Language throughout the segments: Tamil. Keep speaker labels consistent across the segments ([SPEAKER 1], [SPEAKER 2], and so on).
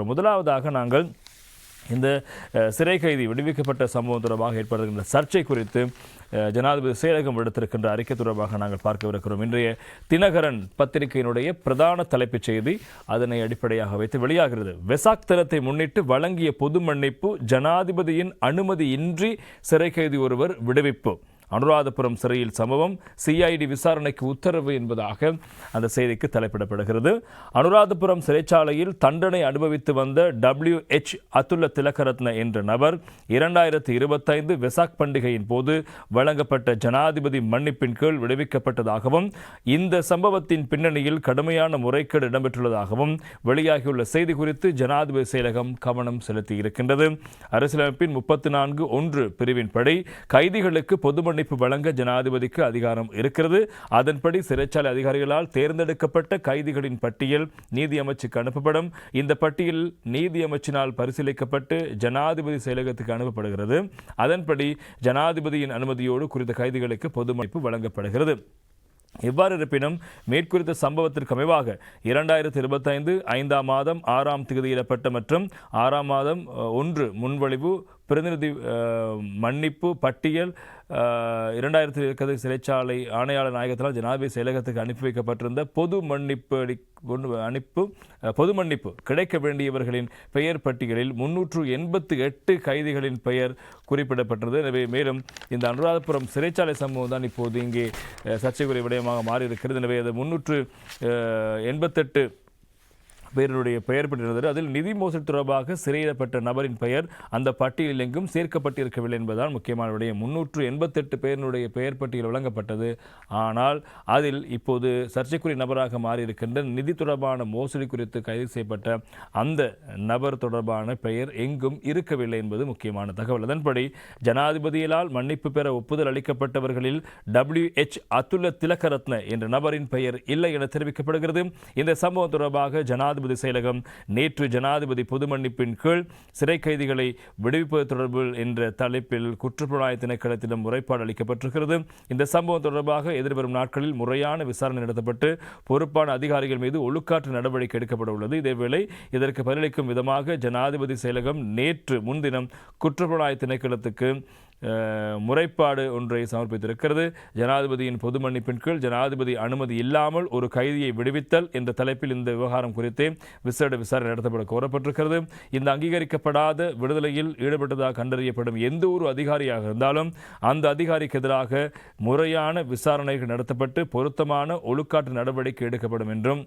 [SPEAKER 1] முதலாவதாக நாங்கள் இந்த சிறை கைதி விடுவிக்கப்பட்ட சம்பவம் தொடர்பாக ஏற்படுகின்ற சர்ச்சை குறித்து ஜனாதிபதி செயலகம் விடுத்திருக்கின்ற அறிக்கை தொடர்பாக நாங்கள் பார்க்கவிருக்கிறோம் இன்றைய தினகரன் பத்திரிகையினுடைய பிரதான தலைப்புச் செய்தி அதனை அடிப்படையாக வைத்து வெளியாகிறது. வெசாக் தினத்தை முன்னிட்டு வழங்கிய பொது மன்னிப்பு ஜனாதிபதியின் அனுமதியின்றி சிறை கைதி ஒருவர் விடுவிப்பு. அனுராதபுரம் சிறையில் சம்பவம் சிஐடி விசாரணைக்கு உத்தரவு என்பதாக அந்த செய்திக்கு தலைப்பிடப்படுகிறது. அனுராதபுரம் சிறைச்சாலையில் தண்டனை அனுபவித்து வந்த டபிள்யூ எச் அதுல்ல திலகரத்ன என்ற நபர் இரண்டாயிரத்தி இருபத்தைந்து வெசாக் பண்டிகையின் போது வழங்கப்பட்ட ஜனாதிபதி மன்னிப்பின் கீழ் விடுவிக்கப்பட்டதாகவும் இந்த சம்பவத்தின் பின்னணியில் கடுமையான முறைகேடு இடம்பெற்றுள்ளதாகவும் வெளியாகியுள்ள செய்தி குறித்து ஜனாதிபதி செயலகம் கவனம் செலுத்தி இருக்கின்றது அரசியலமைப்பின் முப்பத்தி நான்கு ஒன்று பிரிவின்படி கைதிகளுக்கு பொது மன்னிப்பு வழங்க ஜனாதிபதிக்கு அதிகாரம் இருக்கிறது. அதன்படி சிறைச்சாலை அதிகாரிகளால் தேர்ந்தெடுக்கப்பட்ட கைதிகளின் பட்டியல் நீதி அமைச்சுக்கு அனுப்பப்படும். இந்த பட்டியல் நீதி அமைச்சினால் பரிசீலிக்கப்பட்டு ஜனாதிபதி செயலகத்துக்கு அனுப்பப்படுகிறது. அதன்படி ஜனாதிபதியின் அனுமதியோடு குறித்த கைதிகளுக்கு பொது மதிப்பு வழங்கப்படுகிறது. எவ்வாறு இருப்பினும் மேற்குறித்த சம்பவத்திற்கு அமைவாக இரண்டாயிரத்தி இருபத்தைந்து ஐந்தாம் மாதம் ஆறாம் தேதியிடப்பட்ட மற்றும் ஆறாம் மாதம் ஒன்று முன்வழிவு பிரதிநிதி மன்னிப்பு பட்டியல் இரண்டாயிரத்தில் இரண்டாயிரத்தி இருக்கிறது சிறைச்சாலை ஆணையாளர் நாயகத்தினால் ஜனாதிபதி செயலகத்துக்கு அனுப்பி வைக்கப்பட்டிருந்த பொது மன்னிப்பு அடி- அனுப்பு பொது மன்னிப்பு கிடைக்க வேண்டியவர்களின் பெயர் பட்டியலில் முன்னூற்று எண்பத்து எட்டு கைதிகளின் பெயர் குறிப்பிடப்பட்டது எனவே மேலும் இந்த அனுராதபுரம் சிறைச்சாலை சம்பவம் தான் இப்போது இங்கே சர்ச்சைக்குரிய விடயமாக மாறியிருக்கிறது. எனவே அது முன்னூற்று எண்பத்தெட்டு பேரினுடைய பெயர் பெற்றிருந்தது. அதில் நிதி மோசடி தொடர்பாக சிறையிடப்பட்ட நபரின் பெயர் அந்த பட்டியலில் எங்கும் சேர்க்கப்பட்டிருக்கவில்லை என்பதால் முக்கியமான விடயம். முன்னூற்று எண்பத்தெட்டு பேரினுடைய பெயர் பட்டியல் வழங்கப்பட்டது. ஆனால் அதில் இப்போது சர்ச்சைக்குரிய நபராக மாறியிருக்கின்ற நிதி தொடர்பான மோசடி குறித்து கைது செய்யப்பட்ட அந்த நபர் தொடர்பான பெயர் எங்கும் இருக்கவில்லை என்பது முக்கியமான தகவல். அதன்படி ஜனாதிபதியினால் மன்னிப்பு பெற ஒப்புதல் அளிக்கப்பட்டவர்களில் டபிள்யூ எச் அதுல்ல திலகரத்ன என்ற நபரின் பெயர் இல்லை என தெரிவிக்கப்படுகிறது. இந்த சம்பவம் தொடர்பாக ஜனாதிபதி செயலகம் நேற்று ஜனாதிபதி பொது மன்னிப்பின் கீழ் சிறை கைதிகளை விடுவிப்பது தொடர்பில் என்ற தலைப்பில் குற்றப்புலனாய திணைக்களத்திடம் முறைப்பாடு அளிக்கப்பட்டிருக்கிறது. இந்த சம்பவம் தொடர்பாக எதிர்வரும் நாட்களில் முறையான விசாரணை நடத்தப்பட்டு பொறுப்பான அதிகாரிகள் மீது ஒழுக்காற்று நடவடிக்கை எடுக்கப்பட உள்ளது இதேவேளை இதற்கு பதிலளிக்கும் விதமாக ஜனாதிபதி செயலகம் நேற்று முன்தினம் குற்றப்புலனாய திணைக்களத்துக்கு முறைப்பாடு ஒன்றை சமர்ப்பித்திருக்கிறது. ஜனாதிபதியின் பொது மன்னிப்பின் கீழ் ஜனாதிபதி அனுமதி இல்லாமல் ஒரு கைதியை விடுவித்தல் என்ற தலைப்பில் இந்த விவகாரம் குறித்தே விசேட விசாரணை நடத்தப்பட கோரப்பட்டிருக்கிறது. இந்த அங்கீகரிக்கப்படாத விடுதலையில் ஈடுபட்டதாக கண்டறியப்படும் எந்த ஒரு அதிகாரியாக இருந்தாலும் அந்த அதிகாரிக்கு எதிராக முறையான விசாரணைகள் நடத்தப்பட்டு பொருத்தமான ஒழுக்காட்டு நடவடிக்கை எடுக்கப்படும் என்றும்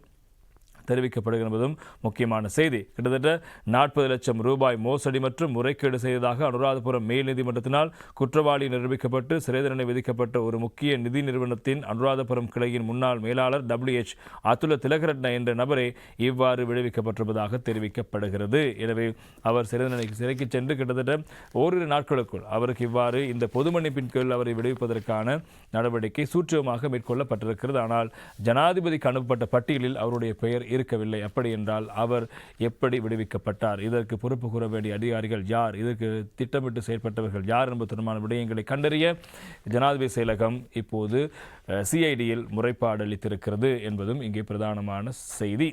[SPEAKER 1] தெரிவிக்கப்படுகிறது என்பதும் முக்கியமான செய்தி. கிட்டத்தட்ட நாற்பது லட்சம் ரூபாய் மோசடி மற்றும் முறைகேடு செய்ததாக அனுராதபுரம் மேல் நீதிமன்றத்தினால் குற்றவாளி நிரூபிக்கப்பட்டு சிறை தண்டனை விதிக்கப்பட்ட ஒரு முக்கிய நிதி நிறுவனத்தின் அனுராதபுரம் கிளையின் முன்னாள் மேலாளர் டபிள்யூ எச் அதுல திலகரட்ன என்ற நபரே இவ்வாறு விடுவிக்கப்பட்டிருப்பதாக தெரிவிக்கப்படுகிறது. எனவே அவர் சிறை தண்டனைக்கு சிறைக்கு சென்று கிட்டத்தட்ட ஓரிரு நாட்களுக்குள் அவருக்கு இவ்வாறு இந்த பொது மன்னிப்பின் கீழ் அவரை விடுவிப்பதற்கான நடவடிக்கை சூட்சமாக மேற்கொள்ளப்பட்டிருக்கிறது. ஆனால் ஜனாதிபதிக்கு அனுப்பப்பட்ட பட்டியலில் அவருடைய பெயர் இருக்கவில்லை. அப்படி என்றால் அவர் எப்படி விடுவிக்கப்பட்டார்? இதற்கு பொறுப்பு கூற வேண்டிய அதிகாரிகள் யார்? இதற்கு திட்டமிட்டு செயற்பட்டவர்கள் யார் என்பது தொடர்பான விடயங்களை கண்டறிய ஜனாதிபதி செயலகம் இப்போது சிஐடியில் முறைப்பாடு அளித்திருக்கிறது என்பதும் இங்கே பிரதானமான செய்தி.